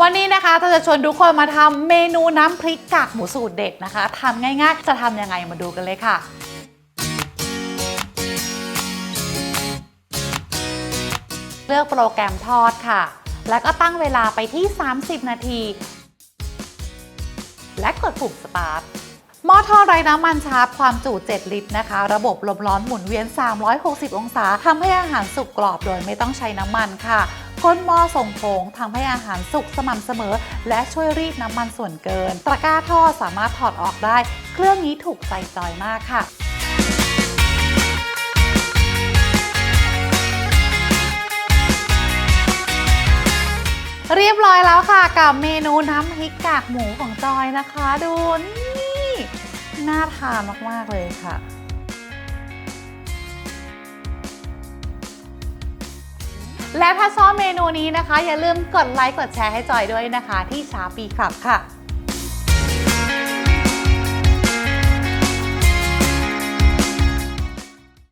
วันนี้นะคะเราจะชวนทุกคนมาทำเมนูน้ำพริกกากหมูสูตรเด็ดนะคะทำง่ายๆ จะทำยังไงมาดูกันเลยค่ะเลือกโปรแกรมทอดค่ะ แล้วก็ตั้งเวลาไปที่ 30 นาที และกดปุ่มสตาร์ท หม้อทอดไร้น้ำมันชาร์ปความจุ 7 ลิตรนะคะ ระบบลมร้อนหมุนเวียน 360 องศาทำให้อาหารสุกกรอบโดยไม่ต้องใช้น้ำมันค่ะก้นหม้อส่งโผงทำให้อาหารสุกสม่ำเสมอ และช่วยรีดน้ำมันส่วนเกิน ตะกร้าทอดสามารถถอดออกได้ เครื่องนี้ถูกใจจอยมากค่ะเรียบร้อยแล้วค่ะกับเมนูน้ำพริกกากหมูของจอยนะคะดูนี่ น่าทานมาก ๆ เลยค่ะ และถ้าชอบเมนูนี้นะคะ อย่าลืมกดไลค์กดแชร์ให้จอยด้วยนะคะ ที่ชาปีคลับค่ะ